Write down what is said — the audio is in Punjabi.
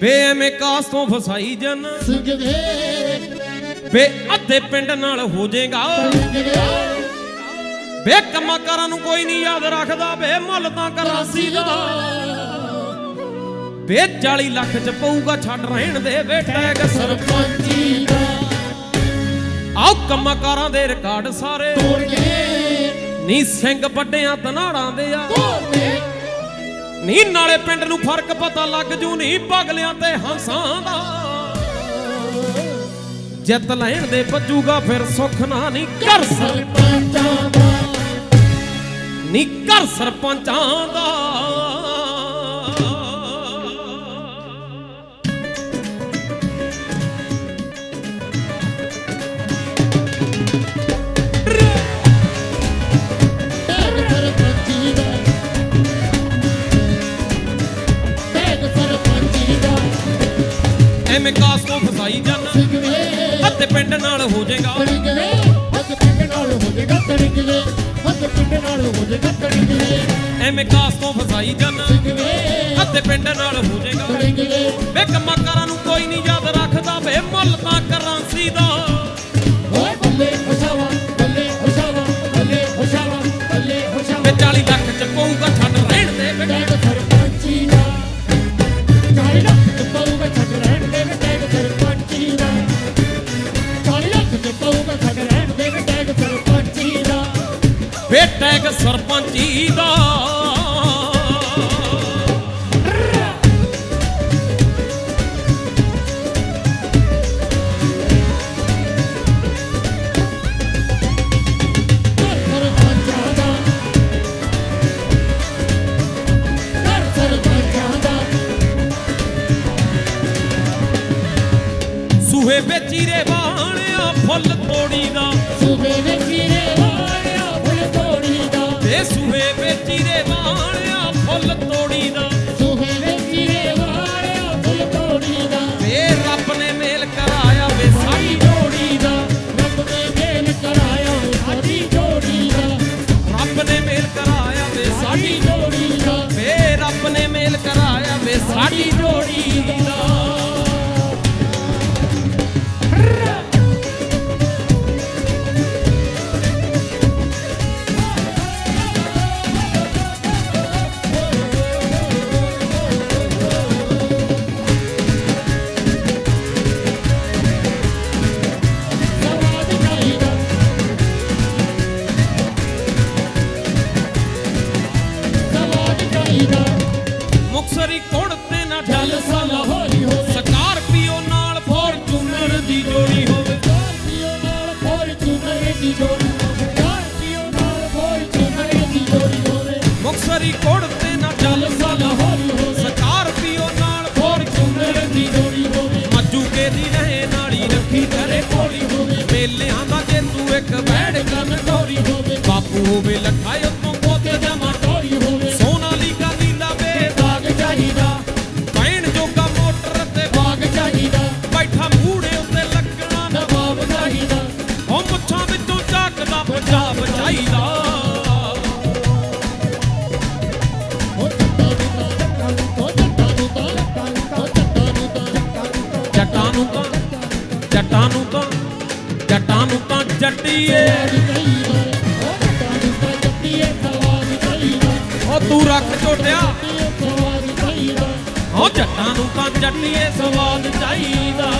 ਵੇ ਐਵੇਂ ਕਾਸ ਤੋਂ ਫਸਾਈ ਜਨ। ਵੇ ਅੱਧੇ ਪਿੰਡ ਨਾਲ ਹੋ ਜਾਏਗਾ। ਵੇ ਕੰਮਾਂ ਕਾਰਾਂ ਨੂੰ ਕੋਈ ਨਹੀਂ ਯਾਦ ਰੱਖਦਾ ਵੇ ਮੁੱਲ ਤਾਂ ਕਰਾਸੀ ਦਾ। ਵੇ 40 ਲੱਖ ਚ ਪਊਗਾ ਛੱਡ ਰਹਿਣ ਦੇ ਵੇ ਟੈਗ ਸਰ ਸਰਪੰਚੀ ਦਾ। ਆਓ ਕੰਮਾਂ ਕਾਰਾਂ ਦੇ ਰਿਕਾਰਡ ਸਾਰੇ। ਤੋੜ ਕੇ। ਨੀ ਸਿੰਘ ਵੱਡਿਆਂ ਤਨਾੜਾਂ ਦੇ ਆ। ਤੋੜ ਕੇ। ਨੀ ਨਾਲੇ ਪਿੰਡ ਨੂੰ ਫ਼ਰਕ ਪਤਾ ਲੱਗ ਜੂ, ਨੀ ਪਗਲਿਆਂ ਤੇ ਹੰਸਾਂ ਦਾ। ਜਿੱਤ ਲੈਣ ਦੇ ਵੱਜੂਗਾ ਫਿਰ ਸੁੱਖ ਨਾ, ਨੀ ਘਰ ਸਰ ਸਰਪੰਚਾਂ ਦਾ। ਨੀ ਘਰ ਸਰਪੰਚਾਂ ਦਾ। ਐਵੇਂ ਕਾਸ ਤੋਂ ਫਸਾਈ ਜਾਣਾ ਅੱਤੇ ਪਿੰਡ ਨਾਲ ਹੋ ਜਾਏਗਾ। ਹੱਥ ਪਿੰਡ ਨਾਲ ਹੋ ਜਾਏਗਾ ਹੱਥ ਪਿੰਡ ਨਾਲ ਹੋ ਜਾਏਗਾ ਐਵੇਂ ਕਾਸ ਤੋਂ ਫਸਾਈ ਜਾਣਾ ਅੱਤੇ ਪਿੰਡ ਨਾਲ ਹੋ ਜਾਏਗਾ। ਵੇ ਟੈਗ ਸਰਪੰਚੀ ਦਾ। ਘਰ ਸਰਪੰਚਾਂ ਦਾ ਸੂਹੇ ਵਿੱਚ ਹੀਰੇ ਬਾਣਿਆ ਫੁੱਲ ਤੋੜੀ ਦਾ। ਸੂਬੇ ਵਿੱਚ ਹੀਰੇ ਸਾਡੀ ਸਾਡੀ ਜੋੜੀ ਦਾ। ਵੇ ਰੱਬ ਨੇ ਮੇਲ ਕਰਾਇਆ ਵੇ ਸਾਡੀ ਜੋੜੀ ਮੁਕਸਰੀ ਕੋੜ ਤੇ ਨਾ ਚੱਲ ਜਲ ਸਾਲ ਹੋਰੀ ਹੋਵੇ। ਸਕਾਰਪੀਓ ਨਾਲ ਫੋਰਚੂਨਰ ਦੀ ਜੋੜੀ ਹੋਵੇ। ਸਕਾਰਪੀਓ ਨਾਲ ਫੋਰਚੂਨਰ ਦੀ ਜੋੜੀ ਹੋਵੇ। ਸਕਾਰਪੀਓ ਨਾਲ ਫੋਰਚੂਨਰ ਦੀ ਜੋੜੀ ਹੋਵੇ। ਮੁਕਸਰੀ ਕੋੜ ਤੇ ਨਾ ਚੱਲ ਜਲ ਸਾਲ ਹੋਰੀ ਹੋਵੇ। ਸਕਾਰਪੀਓ ਨਾਲ ਫੋਰਚੂਨਰ ਦੀ ਜੋੜੀ ਹੋਵੇ। ਮੱਜੂ ਕੇ ਦੀ ਰਹੇ ਨਾਲੀ ਰੱਖੀ ਕਰੇ ਕੋਲੀ ਹੋਵੇ। ਮੇਲਿਆਂ ਦਾ ਜੇ ਤੂੰ ਇੱਕ ਬੈੜ ਹੋਵੇ। ਬਾਪੂ ਹੋਵੇ ਲੱਖਾ ਜੱਟਾਂ ਨੂੰ ਤਾਂ, ਜੱਟਾਂ ਨੂੰ ਤਾਂ ਜੱਟੀਏ। ਉਹ ਤੂੰ ਰੱਖ ਝੋਟਿਆ। ਉਹ ਜੱਟਾਂ ਨੂੰ ਤਾਂ ਜੱਟੀਏ ਸਵਾਦ ਚਾਹੀਦਾ।